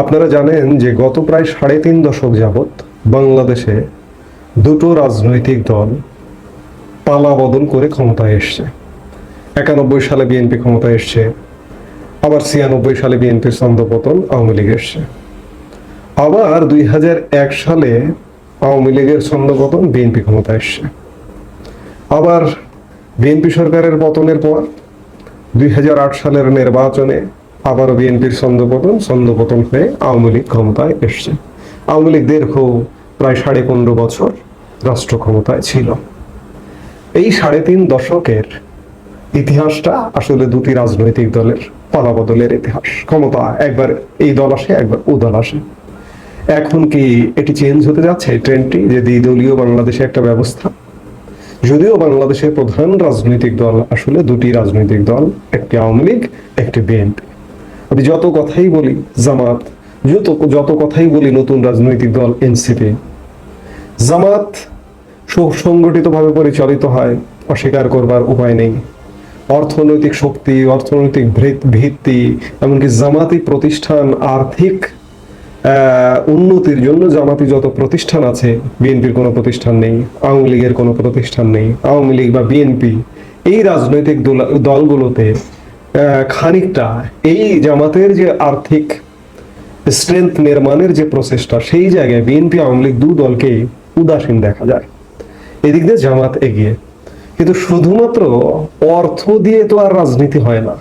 আপনারা জানেন যে গত প্রায় সাড়ে তিন দশক যাবৎ বাংলাদেশে দুটো রাজনৈতিক দল পালা বদল করে ক্ষমতায় এসছে। একানব্বই সালে বিএনপি ক্ষমতায় এসছে, আবার ছিয়ানব্বই সালে বিএনপির ছন্দপতন আওয়ামী লীগ এসছে। আবার দুই হাজার এক সালে আওয়ামী লীগের ছন্দপতন বিএনপি ক্ষমতায় এসছে। আবার বিএনপি সরকারের পতনের পর দুই হাজার আট সালের নির্বাচনে আবারও বিএনপির ছন্দপতন ছন্দপতন হয়ে আওয়ামী লীগ ক্ষমতায় এসছে। আওয়ামী লীগ দীর্ঘ প্রায় সাড়ে পনেরো বছর রাষ্ট্র ক্ষমতায় ছিল। এই সাড়ে তিন দশকের ইতিহাসটা আসলে দুটি রাজনৈতিক দলের পালাবদলের ইতিহাস। ক্ষমতা একবার এই দল আসে, একবার ও দল আসে। এখন কি এটি চেঞ্জ হতে যাচ্ছে? এই ট্রেন্ডটি যে দ্বিদলীয় বাংলাদেশে একটা ব্যবস্থা। যদিও বাংলাদেশের প্রধান রাজনৈতিক দল আসলে দুটি রাজনৈতিক দল, একটি আওয়ামী লীগ, একটি বিএনপি। আমি যত কথাই বলি, জামাত, যত যত কথাই বলি নতুন রাজনৈতিক দল এনসিপি জামাত সুসংগঠিতভাবে পরিচালিত হয়, অস্বীকার করবার উপায় নেই। অর্থনৈতিক শক্তি, অর্থনৈতিক ভৃত- ভিত্তি, এমনকি জামাতি প্রতিষ্ঠান আর্থিক উন্নতির জন্য জামাতি যত প্রতিষ্ঠান আছে বিএনপির কোনো প্রতিষ্ঠান নেই, আওয়ামী লীগের কোনো প্রতিষ্ঠান নেই, আওয়ামী লীগ বা বিএনপি এই রাজনৈতিক দল- দলগুলোতে খানিকটা এই জামাতের যে আর্থিক স্ট্রেংথ নির্মাণের যে প্রচেষ্টা, সেই জায়গায় বিএনপি আওয়ামী লীগ দু দলকেই উদাসীন দেখা যায়। এদিক দিয়ে জামাত এগিয়ে। কিন্তু শুধুমাত্র অর্থ দিয়ে তো আর রাজনীতি হয় না।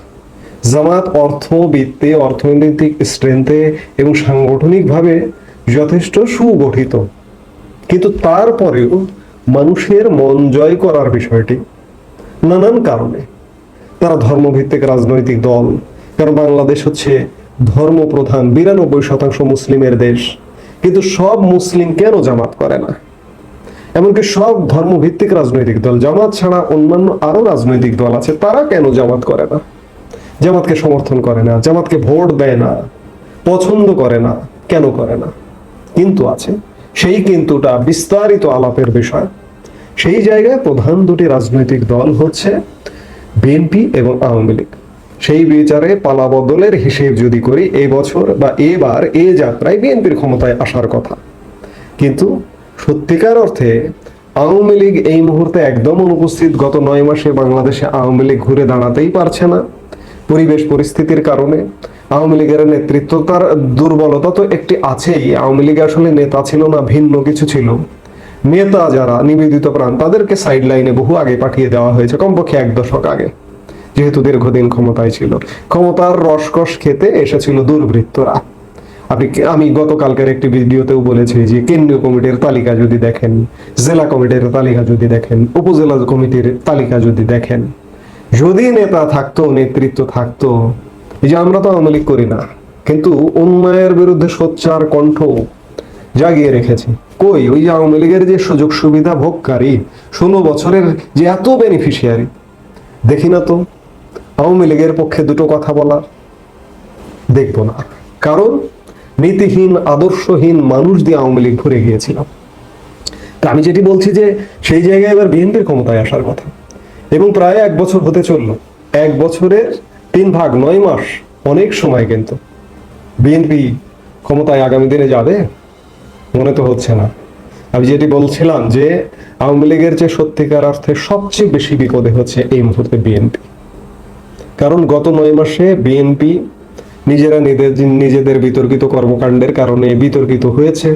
জামাত অর্থ অর্থবিত্তে, অর্থনৈতিক স্ট্রেংথে এবং সাংগঠনিকভাবে যথেষ্ট সুগঠিত। কিন্তু তারপরেও মানুষের মন জয় করার বিষয়টি নানান কারণে তারা ধর্মভিত্তিক রাজনৈতিক দল। কারণ বাংলাদেশ হচ্ছে ধর্মপ্রধান বিরানব্বই শতাংশ মুসলিমের দেশ। কিন্তু সব মুসলিম কেন জামাত করে না? এমনকি সব ধর্মভিত্তিক রাজনৈতিক দল, জামাত ছাড়া অন্যান্য আরও রাজনৈতিক দল আছে, তারা কেন জামাত করে না? জামাতকে সমর্থন করে না, জামাতকে ভোট দেয় না, পছন্দ করে না, কেন করে না? কিন্তু আছে, সেই কিন্তুটা বিস্তারিত আলাপের বিষয়। সেই জায়গায় প্রধান দুটি রাজনৈতিক দল হচ্ছে বিএনপি এবং আওয়ামী লীগ। সেই বিচারে পালাবদলের হিসেব যদি করি এই বছর বা এবার এ যাত্রায় বিএনপির ক্ষমতায় আসার কথা। কিন্তু সত্যিকার অর্থে আওয়ামী লীগ এই মুহূর্তে একদম অনুপস্থিত গত নয় মাসে বাংলাদেশে আওয়ামী লীগ ঘুরে দাঁড়াতেই পারছে না। পরিবেশ পরিস্থিতির কারণে আওয়ামী লীগের নেতৃত্বতার দুর্বলতা তো একটি আছেই। আওয়ামী লীগ আসলে নেতা ছিল না, ভিন্ন কিছু ছিল। নেতা যারা নিবেদিত প্রাণ, তাদেরকে সাইড লাইনে বহু আগে পাঠিয়ে দেওয়া হয়েছে, কমপক্ষে এক দশক আগে। যেহেতু দীর্ঘদিন ক্ষমতায় ছিল। ক্ষমতার রসকস খেতে এসেছিল দুর্বৃত্তরা। আপনি আমি গতকালকের একটি ভিডিওতেও বলেছি যে কেন্দ্রীয় কমিটির তালিকা যদি দেখেন, জেলা কমিটির তালিকা যদি দেখেন, উপজেলা কমিটির তালিকা যদি দেখেন, যদি নেতা থাকতো, নেতৃত্ব থাকতো, এই যে আমরা তো আওয়ামী লীগ করি না, কিন্তু অন্যায়ের বিরুদ্ধে সোচ্চার কণ্ঠ জাগিয়ে রেখেছি। কই? ওই আওয়ামী লীগের যে সুযোগ সুবিধা ভোগকারী ষোলো বছরের যে এত বেনিফিশিয়ারি দেখি না তো, আওয়ামী লীগের পক্ষে দুটো কথা বলার, দেখব না। কারণ, নীতিহীন, আদর্শহীন মানুষ দিয়ে আওয়ামী লীগ ভরে গিয়েছিলাম। তা আমি যেটি বলছি যে, সেই জায়গায় এবার বিএনপির ক্ষমতায় আসার কথা। এবং প্রায় এক বছর হতে চলল। এক বছরের তিন ভাগ, নয় মাস, অনেক সময় কিন্তু। বিএনপি ক্ষমতায় আগামী দিনে যাবে? মনে তো হচ্ছে না। আমি যেটি বলছিলাম যে আওয়ামী লীগের যে সত্যিকার অর্থে সবচেয়ে বেশি বিপদে হচ্ছে এই মুহূর্তে বিএনপি। কারণ গত নয় মাসে বিএনপি নিজেরা নিজেদের বিতর্কিত কর্মকাণ্ডের কারণে বিতর্কিত হয়েছে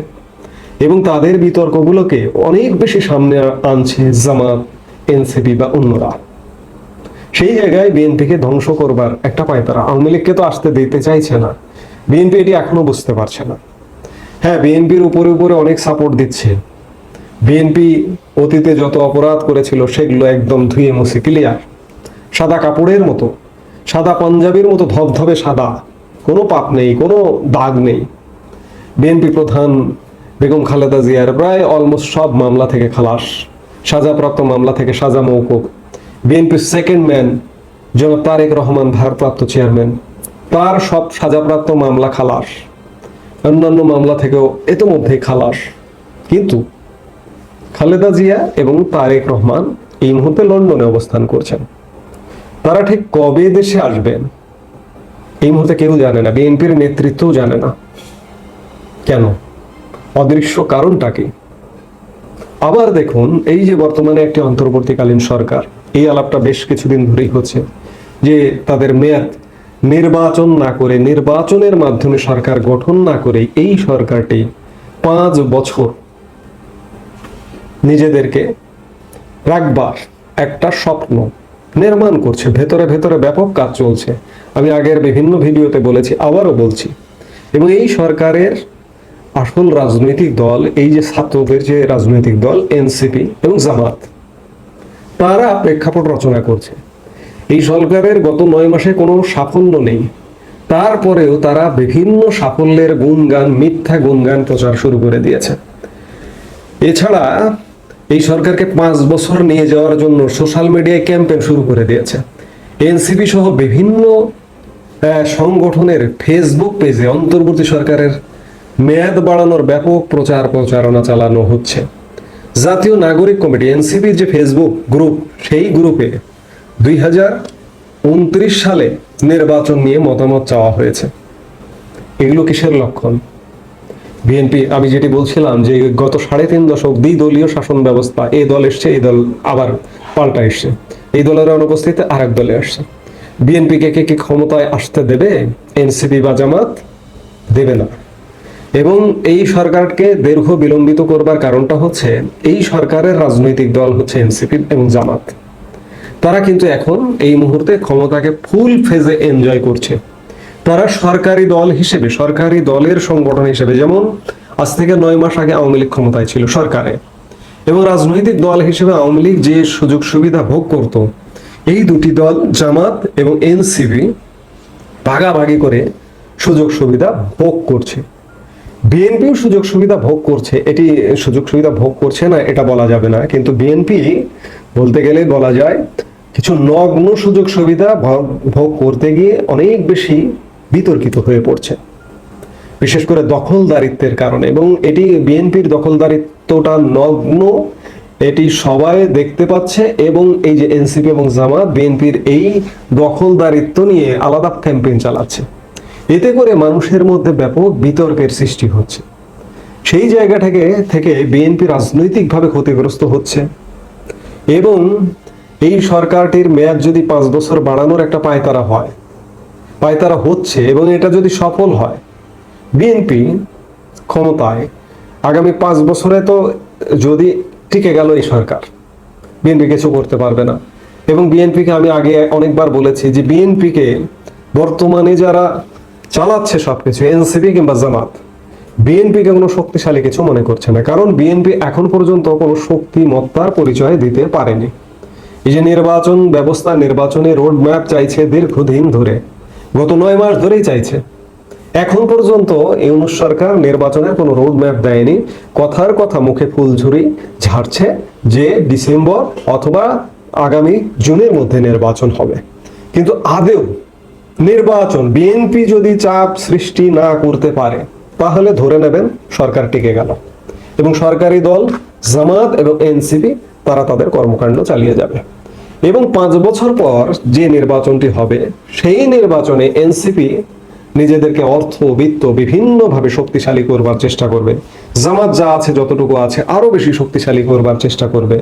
এবং তাদের বিতর্কগুলোকে অনেক বেশি সামনে আনছে জামাত, এনসিপি বা অন্যরা। সেই জায়গায় বিএনপিকে ধ্বংস করবার একটা পায়তারা। আওয়ামী লীগকে তো আসতে দিতে চাইছে না। বিএনপি এটি এখনও বুঝতে পারছে না। হ্যাঁ বিএনপির উপরে উপরে অনেক সাপোর্ট দিচ্ছে। বিএনপি অতীতে যত অপরাধ করেছিল সেগুলো একদম ধুয়ে মুছে ক্লিয়ার সাদা কাপড়ের মতো, সাদা পাঞ্জাবির মতো, ধবধবে সাদা। কোনো পাপ নেই, কোনো দাগ নেই। বিএনপি প্রধান বেগম খালেদা জিয়ার প্রায় অলমোস্ট সব মামলা থেকে খালাস, সাজাপ্রাপ্ত মামলা থেকে সাজা মৌকুব বিএনপির সেকেন্ড ম্যান জনাব তারেক রহমান, ভারপ্রাপ্ত চেয়ারম্যান তার সব সাজাপ্রাপ্ত মামলা খালাস। অন্যান্য মামলা থেকেও ইতোমধ্যেই খালাস। কিন্তু খালেদা জিয়া এবং তারেক রহমান এই মুহূর্তে লন্ডনে অবস্থান করছেন। তারা ঠিক কবে দেশে আসবেন? এই মুহূর্তে কেউ জানে না, বিএনপির নেতৃত্বও জানে না। কেন? অদৃশ্য কারণটা কি? আবার দেখুন, এই যে বর্তমানে একটি অন্তর্বর্তীকালীন সরকার, এই আলাপটা বেশ কিছুদিন ধরেই হচ্ছে যে তাদের মেয়াদ নির্বাচন না করে নির্বাচনের মাধ্যমে সরকার গঠন না করে এই সরকারটি পাঁচ বছর নিজেদেরকে রাখবার একটা স্বপ্ন নির্মাণ করছে। ভেতরে ভেতরে ব্যাপক কাজ চলছে। আমি আগের বিভিন্ন ভিডিওতে বলেছি, আবারও বলছি। এবং এই সরকারের আসল রাজনৈতিক দল, এই যে ছাত্রদের যে রাজনৈতিক দল, এনসিপি এবং জামাত, তারা প্রেক্ষাপট রচনা করছে। এই সরকারের গত নয় মাসে কোনো সাফল্য নেই। তারপরেও তারা বিভিন্ন সাফল্যের গুণগান, মিথ্যা গুণগান প্রচার শুরু করে দিয়েছে। এছাড়া এই সরকারকে পাঁচ বছর নিয়ে যাওয়ার জন্য সোশ্যাল মিডিয়ায় ক্যাম্পেন শুরু করে দিয়েছে। এনসিপি সহ বিভিন্ন সংগঠনের ফেসবুক পেজে অন্তর্বর্তী সরকারের মেয়াদ বাড়ানোর ব্যাপক প্রচার প্রচারণা চালানো হচ্ছে। জাতীয় নাগরিক কমিটি, এনসিপির যে ফেসবুক গ্রুপ, সেই গ্রুপে দুই হাজার উনত্রিশ সালে নির্বাচন নিয়ে মতামত চাওয়া হয়েছে। এগুলো কিসের লক্ষণ? বিএনপি, আমি যেটি বলছিলাম যে গত সাড়ে তিন দশক দ্বিদলীয় শাসন ব্যবস্থা, এই দল এসছে, এই দল আবার পাল্টা এসছে। এই দলের অনুপস্থিতিতে আরেক দলে আসছে। বিএনপিকে কে কি ক্ষমতায় আসতে দেবে, এনসিপি বা জামাত? দেবে না। এবং এই সরকারকে দীর্ঘ বিলম্বিত করবার কারণটা হচ্ছে, এই সরকারের রাজনৈতিক দল হচ্ছে এনসিপি এবং জামাত। তারা কিন্তু এখন এই মুহূর্তে ক্ষমতাকে ফুল ফেজে এনজয় করছে। তারা সরকারি দল হিসেবে, সরকারি দলের সংগঠন হিসেবে, যেমন আজ থেকে নয় মাস আগে আওয়ামী লীগ ক্ষমতায় ছিল সরকারে, এবং রাজনৈতিক দল হিসেবে আওয়ামী লীগ যে সুযোগ সুবিধা ভোগ করত, এই দুটি দল, জামাত এবং এনসিবি ভাগাভাগি করে সুযোগ সুবিধা ভোগ করছে। বিএনপিও সুযোগ সুবিধা ভোগ করছে। এটি সুযোগ সুবিধা ভোগ করছে না, এটা বলা যাবে না। কিন্তু বিএনপি বলতে গেলে বলা যায় কিছু নগ্ন সুযোগ সুবিধা ভোগ- করতে গিয়ে অনেক বেশি বিতর্কিত হয়ে পড়ছে। বিশেষ করে দখলদারিত্বের কারণে এবং এটি বিএনপির দখলদারিত্বটা নগ্ন, এটি সবাই দেখতে পাচ্ছে এবং এই যে এনসিপি এবং জামাত বিএনপির এই দখলদারিত্ব নিয়ে আলাদা ক্যাম্পেইন চালাচ্ছে। এতে করে মানুষের মধ্যে ব্যাপক বিতর্কের সৃষ্টি হচ্ছে। সেই জায়গা থেকে থেকে বিএনপি রাজনৈতিকভাবে ক্ষতিগ্রস্ত হচ্ছে এবং এই সরকারটির মেয়াদ যদি পাঁচ বছর বাড়ানোর একটা পায়তারা হয়, পায়তারা হচ্ছে এবং এটা যদি সফল হয়, বিএনপি ক্ষমতায় আগামী পাঁচ বছরে তো যদি টিকে গেল এই সরকার, বিএনপি কিছু করতে পারবে না। এবং বিএনপিকে আমি আগে অনেকবার বলেছি যে বিএনপিকে বর্তমানে যারা চালাচ্ছে সবকিছু, এনসিপি কিংবা জামাত, বিএনপিকে কোনো শক্তিশালী কিছু মনে করছে না। কারণ বিএনপি এখন পর্যন্ত কোনো শক্তিমত্তার পরিচয় দিতে পারেনি। এই যে নির্বাচন ব্যবস্থা, নির্বাচনে রোড ম্যাপ চাইছে দীর্ঘদিন ধরে। গত নয় মাস ধরেই চাইছে। এখন পর্যন্ত ইউনুস সরকার নির্বাচনের কোনো রোড ম্যাপ দেয়নি। কথার কথা মুখে ফুলঝুরি ঝাড়ছে যে ডিসেম্বর অথবা আগামী জুনের মধ্যে নির্বাচন হবে। কিন্তু আদেও নির্বাচন, বিএনপি যদি চাপ সৃষ্টি না করতে পারে, তাহলে ধরে নেবেন সরকার টিকে গেল। এবং সরকারি দল, জামাত এবং এনসিপি, তারা তাদের কর্মকাণ্ড চালিয়ে যাবে। এবং পাঁচ বছর পর যে নির্বাচনটি হবে, সেই নির্বাচনে এনসিপি নিজেদেরকে অর্থ, বিত্ত বিভিন্নভাবে শক্তিশালী করবার চেষ্টা করবে। জামাত যা আছে, যতটুকু আছে আরও বেশি শক্তিশালী করবার চেষ্টা করবে।